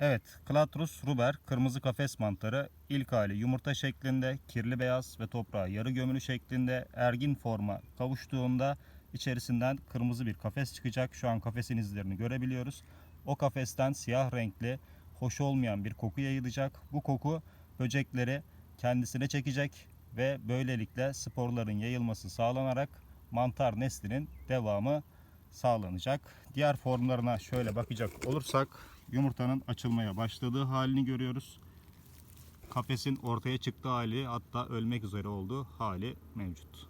Evet, Clatrus ruber kırmızı kafes mantarı ilk hali yumurta şeklinde, kirli beyaz ve toprağa yarı gömülü şeklinde ergin forma kavuştuğunda içerisinden kırmızı bir kafes çıkacak. Şu an kafesin izlerini görebiliyoruz. O kafesten siyah renkli, hoş olmayan bir koku yayılacak. Bu koku böcekleri kendisine çekecek ve böylelikle sporların yayılması sağlanarak mantar neslinin devamı sağlanacak. Diğer formlarına şöyle bakacak olursak yumurtanın açılmaya başladığı halini görüyoruz. Kafesin ortaya çıktığı hali hatta ölmek üzere olduğu hali mevcut.